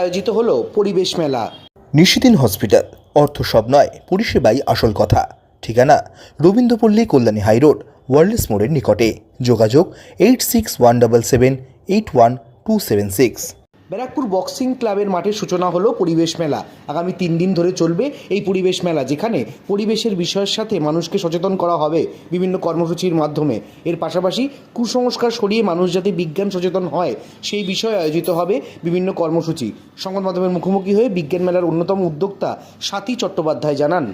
আয়োজিত হলো পরিবেশ মেলা। নিশিদিন হসপিটাল, অর্থ সব নয়, পরিষেবাই আসল কথা। ঠিকানা, রবীন্দ্রপল্লী কল্যাণী হাইরোড ওয়ার্ল্ডস মোড়ের নিকটে। যোগাযোগ, eight six one double seven, eight one two seven six. Barrackpore boxing ক্লাবের মাঠে সূচনা হলো পরিবেশ মেলা। আগামী তিন দিন ধরে চলবে এই পরিবেশ মেলা, যেখানে পরিবেশের বিষয়ের সাথে মানুষকে সচেতন করা হবে বিভিন্ন কর্মসূচির মাধ্যমে। এর পাশাপাশি কুসংস্কার সরিয়ে মানুষ যাতে বিজ্ঞান সচেতন হয়, সেই বিষয়ে আয়োজিত হবে বিভিন্ন কর্মসূচি। সংবাদ মাধ্যমের মুখোমুখি হয়ে বিজ্ঞান মেলার অন্যতম উদ্যোক্তা সাথী চট্টোপাধ্যায় জানান।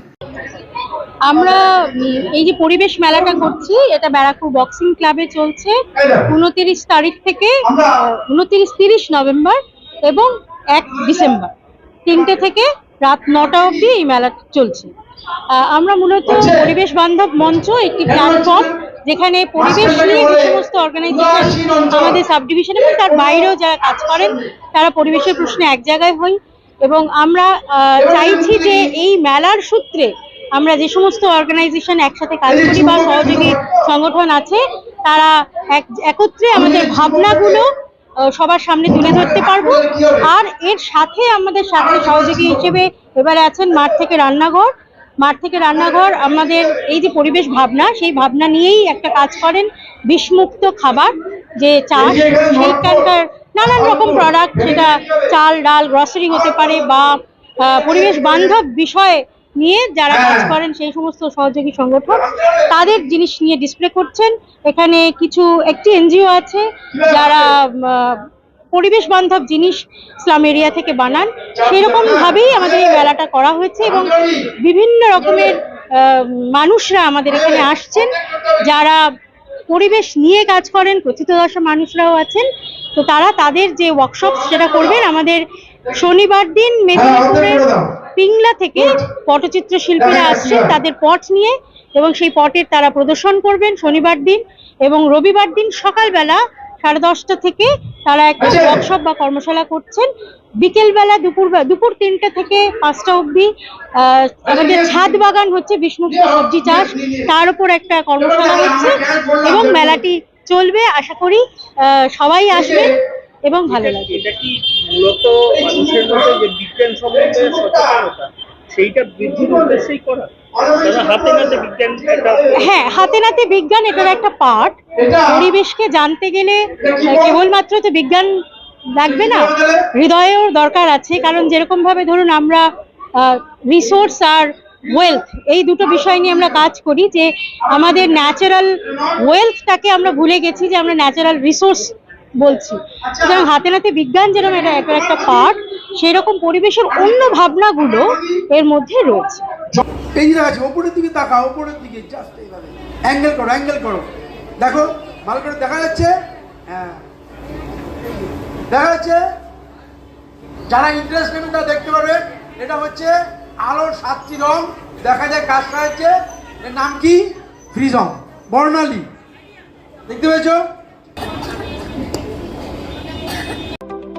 আমরা এই যে পরিবেশ মেলাটা করছি এটা ব্যারাকপুর বক্সিং ক্লাবে চলছে উনতিরিশ তারিখ থেকে উনতিরিশ তিরিশ নভেম্বর এবং এক ডিসেম্বর। তিনটে থেকে রাত নটা অবধি এই মেলা চলছে। আমরা মূলত পরিবেশ বান্ধব মঞ্চ একটি প্ল্যাটফর্ম যেখানে পরিবেশ নিয়ে যে সমস্ত অর্গানাইজেশন আমাদের সাব ডিভিশন এবং তার বাইরেও যারা কাজ করেন তারা পরিবেশের প্রশ্নে এক জায়গায় হই। এবং আমরা চাইছি যে এই মেলার সূত্রে আমরা যে সমস্ত অর্গানাইজেশন একসাথে কাজ করি বা সহযোগী সংগঠন আছে, তারা এক, একত্রে আমাদের ভাবনাগুলো সবার সামনে তুলে ধরতে পারব। আর এর সাথে আমাদের সাথে সহযোগী হিসেবে এবারে আছেন মাঠ থেকে রান্নাঘর। মাঠ থেকে রান্নাঘর আমাদের এই যে পরিবেশ ভাবনা, সেই ভাবনা নিয়েই একটা কাজ করেন বিষমুক্ত খাবার, যে চাষ সেইখানকার নানান রকম প্রোডাক্ট সেটা চাল, ডাল গ্রসারি হতে পারে বা পরিবেশ বান্ধব বিষয় নিয়ে যারা কাজ করেন সেই সমস্ত সহযোগী সংগঠন তাদের জিনিস নিয়ে ডিসপ্লে করছেন। এখানে কিছু একটি এনজিও আছে যারা পরিবেশ বান্ধব জিনিস ইসলাম এরিয়া থেকে বানান। সেরকম ভাবেই আমাদের এই মেলাটা করা হয়েছে এবং বিভিন্ন রকমের মানুষরা আমাদের এখানে আসছেন। যারা পরিবেশ নিয়ে কাজ করেন প্রথিতদশা মানুষরাও আছেন। তো তারা তাদের যে ওয়ার্কশপ সেটা করবেন আমাদের শনিবার দিন মেদিনীপুরের পিংলা থেকে পটচিত্র শিল্পীরা আসছেন তাদের পট নিয়ে এবং সেই পটের তারা প্রদর্শন করবেন শনিবার দিন এবং রবিবার দিন সকালবেলা সাড়ে দশটা থেকে তারা একটা ওয়ার্কশপ বা কর্মশালা করছেন। বিকেলবেলা দুপুর দুপুর তিনটা থেকে পাঁচটা অবধি আহ, আমাদের ছাদ বাগান হচ্ছে বিষ্ণুপুর সবজি চাষ। তার উপর একটা কর্মশালা হচ্ছে এবং মেলাটি চলবে। আশা করি আহ, সবাই আসবেন এবং ভালো লাগবে। এটা কি মূলত মানুষের মধ্যে যে বিজ্ঞান সম্বন্ধে সচেতনতা সেইটা বৃদ্ধির উদ্দেশ্যেই করা। কারণ হাতে নাতে বিজ্ঞান একটা হ্যাঁ হাতে নাতে বিজ্ঞান এটার একটা পার্ট। পরিবেশকে জানতে গেলে কেবলমাত্র তো বিজ্ঞান লাগবে না। হৃদয়েও দরকার আছে কারণ যেরকম ভাবে ধরুন আমরা রিসোর্স আর ওয়েলথ এই দুটো বিষয় নিয়ে আমরা কাজ করি যে আমাদের ন্যাচারাল ওয়েলথটাকে আমরা ভুলে গেছি যে আমরা ন্যাচারাল রিসোর্স বলছি। সুতরাং হাতে নাতে বিজ্ঞান যেরকম এটা একটা একটা পার্ট সেরকম পরিবেশের অন্য ভাবনাগুলো এর মধ্যে রয়েছে। এই আছে, ওপরের দিকে তাকাও, ওপরের দিকে জাস্ট এইভাবে। অ্যাঙ্গেল করো অ্যাঙ্গেল করো। দেখো, ভালো করে দেখা যাচ্ছে হ্যাঁ। দেখা যাচ্ছে, যারা ইন্টারেস্ট নেবেন তারা দেখতে পারবেন এটা হচ্ছে আলোর সাতটি রং। দেখা যায় কাজ হচ্ছে এর নাম কি? ফ্রিজম বর্ণালী। দেখতে পেয়েছ?